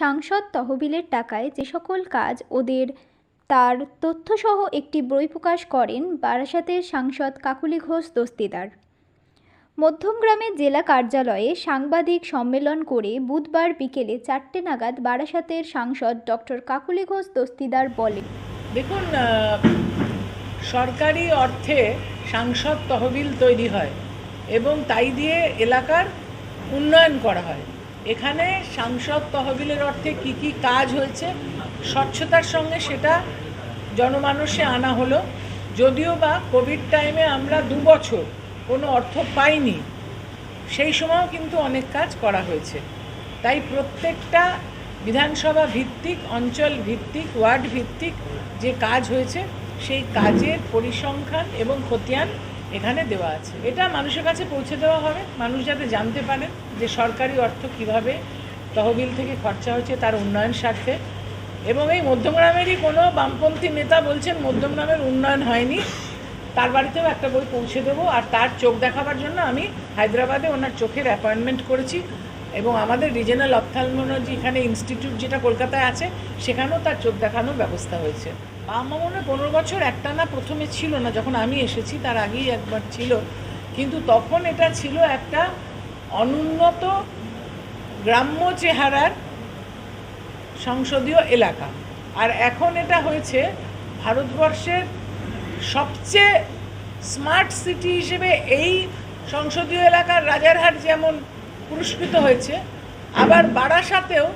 সাংসদ তহবিলের টাকায় যে সকল কাজ ওদের তার তথ্যসহ একটি বই প্রকাশ করেন বারাসাতের সাংসদ কাকুলি ঘোষ দস্তিদার। মধ্যমগ্রামের জেলা কার্যালয়ে সাংবাদিক সম্মেলন করে বুধবার বিকেলে চারটে নাগাদ বারাসাতের সাংসদ ডক্টর কাকুলি ঘোষ দস্তিদার বলেন, দেখুন সরকারি অর্থে সাংসদ তহবিল তৈরি হয় এবং তাই দিয়ে এলাকার উন্নয়ন করা হয়। এখানে সাংসদ তহবিলের অর্থে কি কি কাজ হয়েছে, স্বচ্ছতার সঙ্গে সেটা জনমানসে আনা হলো। যদিও বা কোভিড টাইমে আমরা দু বছর কোনো অর্থ পাইনি, সেই সময়ও কিন্তু অনেক কাজ করা হয়েছে। তাই প্রত্যেকটা বিধানসভা ভিত্তিক, অঞ্চল ভিত্তিক, ওয়ার্ড ভিত্তিক যে কাজ হয়েছে, সেই কাজের পরিসংখ্যান এবং খতিয়ান এখানে দেওয়া আছে। এটা মানুষের কাছে পৌঁছে দেওয়া হবে। মানুষ যাতে জানতে পারেন যে সরকারি অর্থ কীভাবে তহবিল থেকে খরচা হচ্ছে তার উন্নয়ন স্বার্থে। এবং এই মধ্যমগ্রামেরই কোনো বামপন্থী নেতা বলছেন মধ্যমগ্রামের উন্নয়ন হয়নি। তার বাড়িতেও একটা বই পৌঁছে দেবো। আর তার চোখ দেখাবার জন্য আমি হায়দ্রাবাদে ওনার চোখের অ্যাপয়েন্টমেন্ট করেছি। এবং আমাদের রিজনাল অপথালমোলজি এখানে ইনস্টিটিউট যেটা কলকাতায় আছে, সেখানেও তার চোখ দেখানোর ব্যবস্থা হয়েছে। আমার মনে হয় পনেরো বছর একটানা প্রথমে ছিল না, যখন আমি এসেছি তার আগেই একবার ছিল। কিন্তু তখন এটা ছিল একটা অনুন্নত গ্রাম্য চেহারার সংসদীয় এলাকা। আর এখন এটা হয়েছে ভারতবর্ষের সবচেয়ে স্মার্ট সিটি হিসেবে এই সংসদীয় এলাকার রাজারহাট যেমন পুরস্কৃত হয়েছে। আবার বারাসাতেও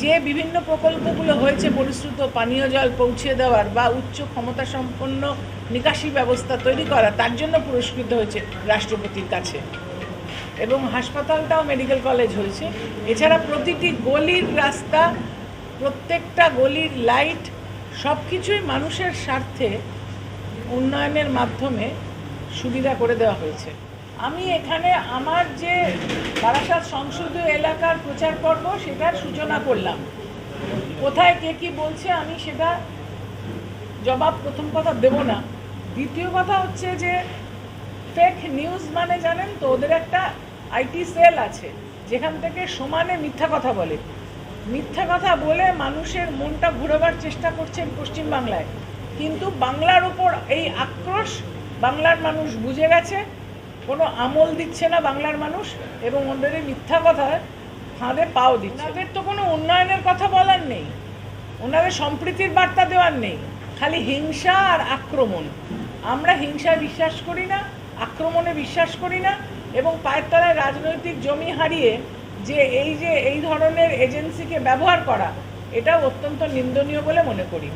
যে বিভিন্ন প্রকল্পগুলো হয়েছে, পরিশ্রুত পানীয় জল পৌঁছে দেওয়ার বা উচ্চ ক্ষমতা সম্পন্ন নিকাশি ব্যবস্থা তৈরি করা, তার জন্য পুরস্কৃত হয়েছে রাষ্ট্রপতির কাছে। এবং হাসপাতালটাও মেডিকেল কলেজ হয়েছে। এছাড়া প্রতিটি গলির রাস্তা, প্রত্যেকটা গলির লাইট সব কিছুই মানুষের স্বার্থে উন্নয়নের মাধ্যমে সুবিধা করে দেওয়া হয়েছে। আমি এখানে আমার যে বারাসাত সংসদীয় এলাকার প্রচার পর্ব সেটার সূচনা করলাম। কোথায় কে কি বলছে আমি সেটা জবাব প্রথম কথা দেব না। দ্বিতীয় কথা হচ্ছে যে ফেক নিউজ মানে জানেন তো, ওদের একটা আইটি সেল আছে, যেখান থেকে সমানে মিথ্যা কথা বলে। মিথ্যা কথা বলে মানুষের মনটা ঘুরোবার চেষ্টা করছেন পশ্চিমবাংলায়। কিন্তু বাংলার উপর এই আক্রোশ বাংলার মানুষ বুঝে গেছে কোনো আমল দিচ্ছে না বাংলার মানুষ এবং ওদের মিথ্যা কথা ফাঁদে পাও দিচ্ছে। ওদের তো কোনো উন্নয়নের কথা বলার নেই। ওনাদের সম্প্রীতির বার্তা দেওয়ার নেই। খালি হিংসা আর আক্রমণ। আমরা হিংসায় বিশ্বাস করি না, আক্রমণে বিশ্বাস করি না এবং পায়ের তলায় রাজনৈতিক জমি হারিয়ে যে এই যে এই ধরনের এজেন্সিকে ব্যবহার করা এটা অত্যন্ত নিন্দনীয় বলে মনে করি।